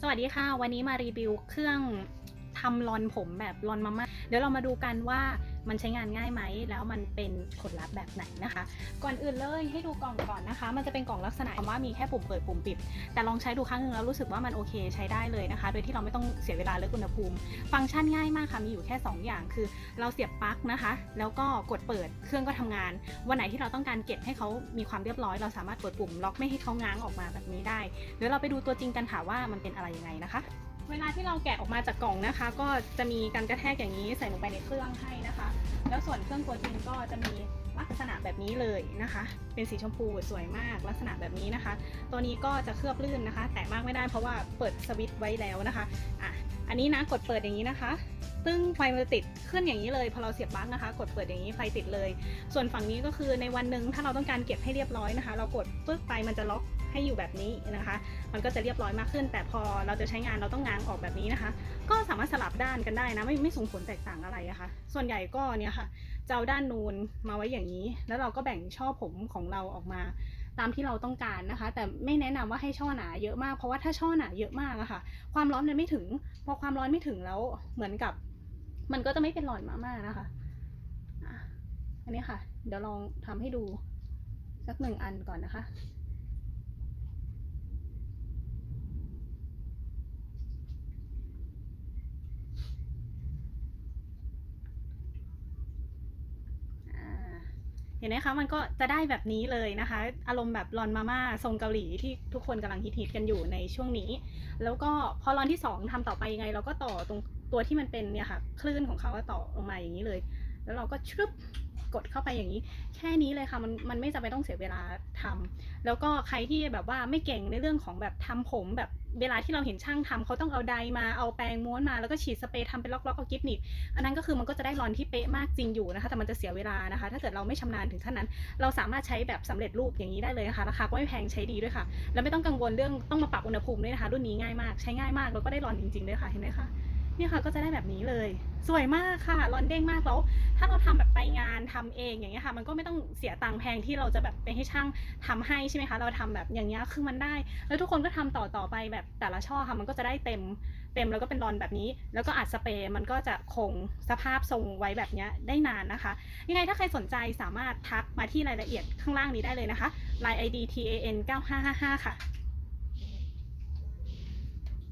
สวัสดีค่ะ วันนี้มารีวิวเครื่องทำรอนผมแบบรอนมาม่าเดี๋ยวเรามาดูกันว่า มันใช้งานง่ายไหม แล้วมันเป็นผลลัพธ์แบบไหนนะคะ ก่อนอื่นเลยให้ดูกล่องก่อนนะคะ มันจะเป็นกล่องลักษณะว่ามีแค่ปุ่มเปิดปุ่มปิด แต่ลองใช้ดูครั้งหนึงแล้วรู้สึกว่ามันโอเคใช้ได้เลยนะคะ โดยที่เราไม่ต้องเสียเวลาเลือกอุณหภูมิ ฟังก์ชันง่ายมากค่ะ มีอยู่แค่ 2 อย่างคือ เราเสียบปลั๊กนะคะ แล้วก็กดเปิด เครื่องก็ทำงาน วันไหนที่เราต้องการเก็บให้เขามีความเรียบร้อย เราสามารถกดปุ่มล็อกไม่ให้เขาง้างออกมาแบบนี้ได้ เดี๋ยวเราไปดูตัวจริงกันค่ะว่ามันเป็นอะไรยังไงนะคะ เวลาที่เราแกะออกมาจากกล่องนะคะ ก็จะมีการกระแทกอย่างนี้ใส่ลงไปในเครื่องให้นะคะ แล้วส่วนเครื่องตัวจริงก็จะมีลักษณะแบบนี้เลยนะคะ เป็นสีชมพูสวยมากลักษณะแบบนี้นะคะ ตัวนี้ก็จะเคลือบลื่นนะคะ แต่มากไม่ได้เพราะว่าเปิดสวิตช์ไว้แล้วนะคะอะอันนี้นะกดเปิดอย่างนี้นะคะ ตึ้งไฟมันจะติดขึ้นอย่างนี้เลยพอเราเสียบปลั๊กนะคะ กดเปิดอย่างนี้ไฟติดเลย ส่วนฝั่งนี้ก็คือในวันหนึ่งถ้าเราต้องการเก็บให้เรียบร้อยนะคะ เรากดปึ๊กไปมันจะล็อกให้อยู่แบบนี้นะคะ มันก็จะเรียบร้อยมากขึ้น แต่พอเราจะใช้งานเราต้องง้างออกแบบนี้นะคะ ก็สามารถสลับด้านกันได้นะไม่ไม่ส่งผลแตกต่างอะไรอะคะ ส่วนใหญ่ก็เนี่ยค่ะจะเอาด้านนูนมาไว้อย่างนี้ แล้วเราก็แบ่งช่อผมของเราออกมาตามที่เราต้องการนะคะ แต่ไม่แนะนำว่าให้ช่อหนาเยอะมากเพราะว่าถ้าช่อหนาเยอะมากอะค่ะ ความร้อนมันไม่ถึง พอความร้อนไม่ถึงแล้วเหมือนกับ มันก็จะไม่เป็นรอยมาม่านะคะอะอันนี้ค่ะ เดี๋ยวลองทำให้ดูสักหนึ่งอันก่อนนะคะ อ่า เห็นไหมคะมันก็จะได้แบบนี้เลยนะคะ อารมณ์แบบรอนมาม่าทรงเกาหลีที่ทุกคนกำลังฮิตๆกันอยู่ในช่วงนี้ แล้วก็พอรอนที่สองทำต่อไปยังไง เราก็ต่อตรงตัวที่มันเป็นเนี่ยค่ะคลื่นของเขาก็ต่อออกมาอย่างนี้เลย แล้วเราก็ชึบกดเข้าไปอย่างนี้ แค่นี้เลยค่ะมันมันไม่จำเป็นต้องเสียเวลาทำแล้วก็ใครที่แบบว่าไม่เก่งในเรื่องของแบบทำผมแบบเวลาที่เราเห็นช่างทำเขาต้องเอาไดร์มาเอาแปรงม้วนมาแล้วก็ฉีดสเปรย์ทำเป็นล็อกๆเอากิฟหนีบอันนั้นก็คือมันก็จะได้รอนที่เป๊ะมากจริงอยู่นะคะแต่มันจะเสียเวลานะคะ ถ้าเกิดเราไม่ชำนาญถึงขั้นนั้น เราสามารถใช้แบบสำเร็จรูปอย่างนี้ได้เลยนะคะราคาก็ไม่แพงใช้ดีด้วยค่ะ แล้วไม่ต้องกังวลเรื่องต้องมาปรับอุณหภูมิด้วยนะคะรุ่นนี้ง่ายมากใช้ง่ายมากแล้วก็ได้รอนจริงๆด้วยค่ะเห็นไหมคะ เนี่ยค่ะก็จะได้แบบนี้เลย สวยมากค่ะร้อนเด้งมากแล้วถ้าเราทำแบบไปงานทำเองอย่างเงี้ยค่ะ มันก็ไม่ต้องเสียตังค์แพงที่เราจะแบบไปให้ช่างทำให้ใช่ไหมคะ เราทำแบบอย่างเงี้ยคือมันได้ แล้วทุกคนก็ทำต่อต่อไปแบบแต่ละช่อค่ะมันก็จะได้เต็มเต็มแล้วก็เป็นรอนแบบนี้ แล้วก็อัดสเปรย์มันก็จะคงสภาพทรงไว้แบบเนี้ยได้นานนะคะ ยังไงถ้าใครสนใจสามารถทักมาที่รายละเอียดข้างล่างนี้ได้เลยนะคะ line ID TAN 9555ค่ะ